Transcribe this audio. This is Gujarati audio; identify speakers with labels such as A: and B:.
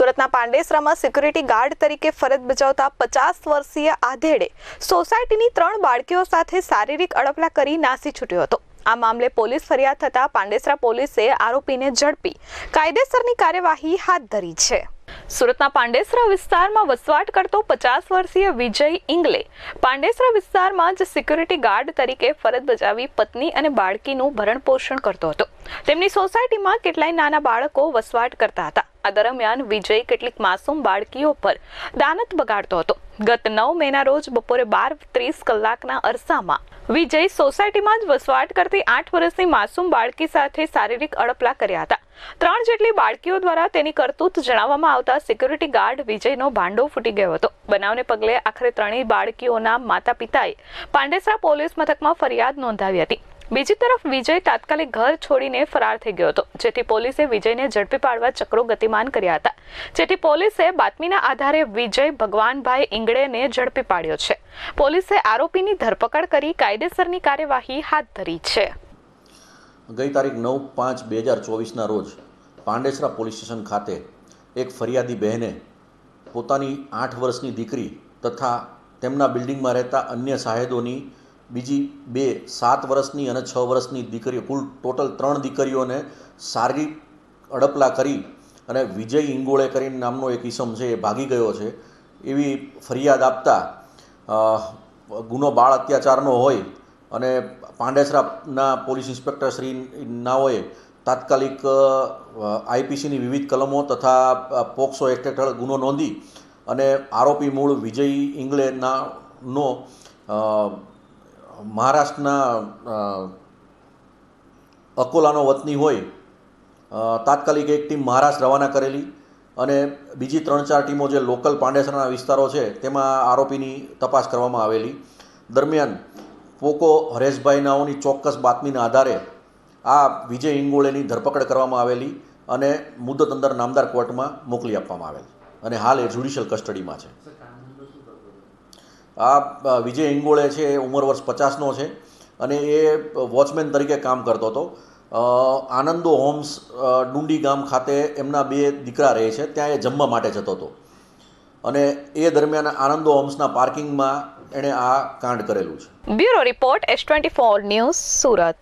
A: સુરતના પાંડેસરામાં સિક્યુરિટી ગાર્ડ તરીકે ફરજ બજાવતા પચાસ વર્ષીય આધેડે સોસાયટીની ત્રણ બાળકીઓ સાથે શારીરિક અડપલા કરી નાસી છૂટ્યો હતો. આ મામલે પોલીસ ફરિયાદ થતા પાંડેસરા પોલીસે આરોપીને ઝડપી કાયદેસરની કાર્યવાહી હાથ ધરી છે. સુરતના પાંડેસરા વિસ્તારમાં વસવાટ કરતો પચાસ વર્ષીય વિજય ઇંગલે પાંડેસરા વિસ્તારમાં જ સિક્યુરિટી ગાર્ડ તરીકે ફરજ બજાવી પત્ની અને બાળકીનું ભરણ પોષણ કરતો હતો. તેમની સોસાયટીમાં કેટલાય નાના બાળકો વસવાટ કરતા હતા. આ દરમિયાન વિજય કેટલીક માસૂમ બાળકીઓ પર દાનત બગાડતો હતો. ગત નવ મેના રોજ બપોરે બાર ત્રીસ કલાકના અરસામાં વિજય સોસાયટીમાં જ વસવાટ કરતી આઠ વર્ષની માસૂમ બાળકી સાથે શારીરિક અડપલા કર્યા હતા. ત્રણ જેટલી બાળકીઓ દ્વારા તેની કરતૂત જણાવવામાં આવતા સિક્યુરિટી ગાર્ડ વિજયનો ભાંડો ફૂટી ગયો હતો. બનાવને પગલે આખરે ત્રણેય બાળકીઓના માતા પિતાએ પાંડેસરા પોલીસ મથકમાં ફરિયાદ નોંધાવી હતી. બીજી તરફ વિજય તાત્કાલિક ઘર છોડીને ફરાર થઈ ગયો હતો, જેથી પોલીસે વિજયને ઝડપી પાડવા ચક્રો ગતિમાન કર્યા હતા. જેથી પોલીસે બાતમીના આધારે વિજય ભગવાનભાઈ ઇંગળેને ઝડપી પાડ્યો છે. પોલીસે આરોપીની ધરપકડ કરી કાયદેસરની કાર્યવાહી હાથ ધરી છે.
B: ગઈ તારીખ નવ પાંચ બે હજાર ચોવીસના રોજ પાંડેસરા પોલીસ સ્ટેશન ખાતે એક ફરિયાદી બહેને પોતાની આઠ વર્ષની દીકરી તથા તેમના બિલ્ડિંગમાં રહેતા અન્ય સાહેદોની બીજી બે સાત વર્ષની અને છ વર્ષની દીકરીઓ, કુલ ટોટલ ત્રણ દીકરીઓને શારીરિક અડપલા કરી અને વિજય ઇંગોળે કરીને નામનો એક ઈસમ છે એ ભાગી ગયો છે. એવી ફરિયાદ આપતા ગુનો બાળ અત્યાચારનો હોય અને પાંડેસરાના પોલીસ ઇન્સ્પેક્ટર શ્રી નાઓએ તાત્કાલિક આઈપીસીની વિવિધ કલમો તથા પોક્સો એક્ટ હેઠળ ગુનો નોંધી અને આરોપી મૂળ વિજય ઇંગલેના નો મહારાષ્ટ્રના અકોલાનો વતની હોય તાત્કાલિક એક ટીમ મહારાષ્ટ્ર રવાના કરેલી અને બીજી ત્રણ ચાર ટીમો જે લોકલ પાંડેસરાના વિસ્તારો છે, તેમાં આરોપીની તપાસ કરવામાં આવેલી. દરમિયાન પોકો હરેશભાઈ નાઓની ચોક્કસ બાતમીના આધારે આ વિજય ઇંગોળેની ધરપકડ કરવામાં આવેલી અને મુદ્દત અંદર નામદાર કોર્ટમાં મોકલી આપવામાં આવેલ. અને હાલ એ જ્યુડિશિયલ કસ્ટડીમાં છે. આ વિજય ઇંગોળે છે, એ ઉંમર વર્ષ પચાસનો છે અને એ વોચમેન તરીકે કામ કરતો હતો. આનંદો હોમ્સ ડુંડી ગામ ખાતે એમના બે દીકરા રહે છે, ત્યાં એ જમવા માટે જતો હતો. અને એ દરમિયાન આનંદો હોમ્સના પાર્કિંગમાં એણે આ કાંડ કરેલું છે.
A: Bureau report S twenty four news Surat.